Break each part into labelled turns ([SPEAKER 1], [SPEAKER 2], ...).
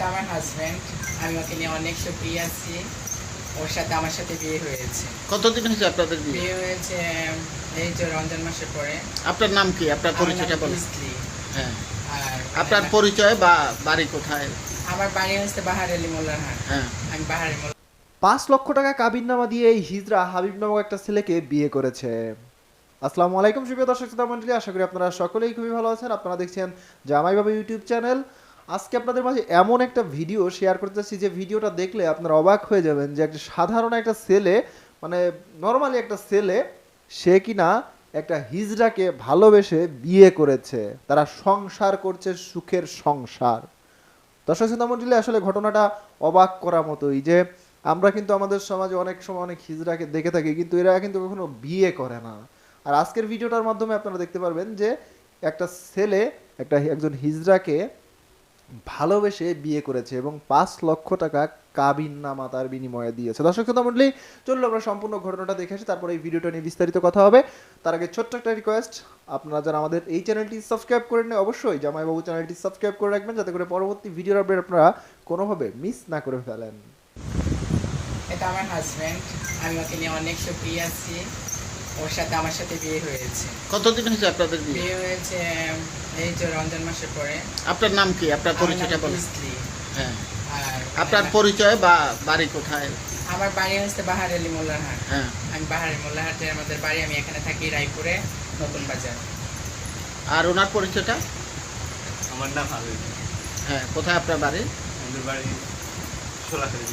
[SPEAKER 1] এটা আমার হাজব্যান্ড আমি ওকে নিয়ে অনেক সুখী আছি। ওর সাথে আমার সাথে বিয়ে হয়েছে।
[SPEAKER 2] কতদিন হয়েছে আপনাদের বিয়ে?
[SPEAKER 1] বিয়ে হয়েছে এই যে রমজান মাসের পরে।
[SPEAKER 2] আপনার নাম কি? আপনার পরিচয়টা বলুন। হ্যাঁ।
[SPEAKER 1] আর
[SPEAKER 2] আপনার পরিচয় বা বাড়ি কোথায়?
[SPEAKER 1] আমার বাড়ি হচ্ছে বাহার আলী মোল্লার
[SPEAKER 2] হ্যাঁ।
[SPEAKER 1] আমি বাহার মোল্লা
[SPEAKER 3] পাঁচ লক্ষ টাকা কাবিননামা দিয়ে এই হিজরা হাবিব নামক একটা ছেলেকে বিয়ে করেছে। আসসালামু আলাইকুম সুপ্রিয় দর্শক শ্রোতা মন্ডলী আশা করি আপনারা সকলেই খুবই ভালো আছেন। আপনারা দেখছেন জামাই বাবা ইউটিউব চ্যানেল। আজকে আপনাদের মাঝে এমন একটা ভিডিও শেয়ার করতে চাচ্ছি, যে ভিডিওটা দেখলে আপনারা অবাক হয়ে যাবেন যে একটা সাধারণ একটা ছেলে মানে নর্মালি একটা ছেলে, সে কিনা একটা হিজড়াকে ভালোবেসে বিয়ে করেছে। তারা সংসার করছে সুখের সংসার। দর্শক শ্রোতা মণ্ডলী আসলে ঘটনাটা অবাক করার মতোই, যে আমরা কিন্তু আমাদের সমাজে অনেক সময় অনেক হিজড়াকে দেখে থাকি, কিন্তু এরা কিন্তু কখনো বিয়ে করে না। আর আজকের ভিডিওটার মাধ্যমে আপনারা দেখতে পারবেন যে একটা ছেলে, একটা একজন হিজড়াকে ভালোবেসে বিয়ে করেছে এবং পাঁচ লক্ষ টাকা কাবিন নামা তার বিনিময়ে দিয়েছে। দর্শক শ্রোতা মণ্ডলী, চলুন আমরা সম্পূর্ণ ঘটনাটা দেখে আসি, তারপরে এই ভিডিওটা নিয়ে বিস্তারিত কথা হবে। তার আগে ছোট্ট একটা রিকোয়েস্ট আপনারা যারা আমাদের এই চ্যানেলটি সাবস্ক্রাইব করে নেন অবশ্যই জামাইবাবু চ্যানেলটি সাবস্ক্রাইব করে রাখবেন, যাতে করে পরবর্তী ভিডিওর আপডেট আপনারা কোনোভাবে মিস না করে ফেলেন।
[SPEAKER 1] এটা আমার হাজব্যান্ড আমি ওকে নিয়ে অনেক সুখী আছি। ওর সাথে আমার সাথে বিয়ে হয়েছে।
[SPEAKER 2] কতদিন হয়েছে আপনাদের বিয়ে?
[SPEAKER 1] বিয়ে হয়েছে এই যে রমজান মাসের পরে।
[SPEAKER 2] আপনার নাম কি? আপনার পরিচয়টা বলুন। হ্যাঁ। আপনার পরিচয় বা বাড়ি কোথায়?
[SPEAKER 1] আমার বাড়ি হচ্ছে বাহার আলী মোল্লার হাট
[SPEAKER 2] হ্যাঁ।
[SPEAKER 1] আমি বাহার মোল্লার হাটে আমাদের বাড়ি আমি এখানে থাকি রায়পুরে নতুন বাজার।
[SPEAKER 2] আর ওনার পরিচয়টা?
[SPEAKER 4] আমার নাম হাবিব।
[SPEAKER 2] হ্যাঁ কোথায় আপনার বাড়ি?
[SPEAKER 4] আমাদের বাড়ি সোলাখালি।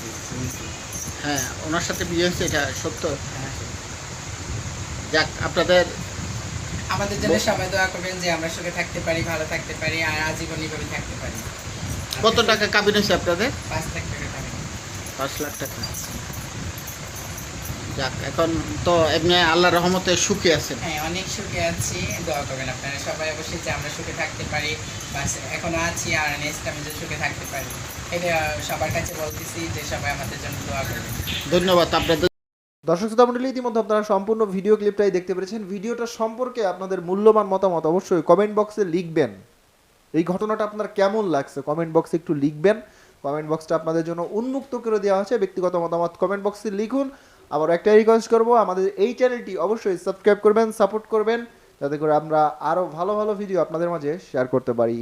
[SPEAKER 2] হ্যাঁ ওনার সাথে বিয়ে হয়েছে এটা সত্য? যাক আপনাদের
[SPEAKER 1] আমাদের জন্য সবাই দোয়া করবেন যে আমরা সুখে থাকতে পারি ভালো থাকতে পারি আর আজীবন এইভাবে থাকতে পারি।
[SPEAKER 2] কত টাকা কাবিন হয়েছে আপনাদের?
[SPEAKER 1] পাঁচ লাখ টাকা
[SPEAKER 2] পাঁচ লাখ টাকা। যাক এখন তো এমনি আল্লাহ রহমতে সুখী আছেন।
[SPEAKER 1] হ্যাঁ অনেক সুখে আছি। দোয়া করবেন আপনারা সবাই অবশ্যই যে আমরা সুখে থাকতে পারি বাস এখনও আছি আর নেক্সট আমি যে সুখে থাকতে পারি। এটা সবার কাছে বলতেছি যে সবাই আমাদের জন্য দোয়া করবেন।
[SPEAKER 2] ধন্যবাদ আপনাদের।
[SPEAKER 3] দর্শক শ্রোতা মণ্ডলী ইতিমধ্যে আপনারা সম্পূর্ণ ভিডিও ক্লিপটাই দেখতে পেরেছেন। ভিডিওটা সম্পর্কে আপনাদের মূল্যবান মতামত অবশ্যই কমেন্ট বক্সে লিখবেন। এই ঘটনাটা আপনার কেমন লাগছে? কমেন্ট বক্সে একটু লিখবেন। কমেন্ট বক্সটা আপনাদের জন্য উন্মুক্ত করে দেওয়া হয়েছে। ব্যক্তিগত মতামত কমেন্ট বক্সে লিখুন। আবার একটা রিকোয়েস্ট করব, আমাদের এই চ্যানেলটি অবশ্যই সাবস্ক্রাইব করবেন সাপোর্ট করবেন, যাতে করে আমরা আরও ভালো ভালো ভিডিও আপনাদের মাঝে শেয়ার করতে পারি।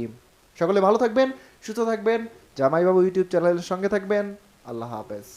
[SPEAKER 3] সকলে ভালো থাকবেন, সুস্থ থাকবেন। জামাইবাবু ইউটিউব চ্যানেলের সঙ্গে থাকবেন। আল্লাহ হাফেজ।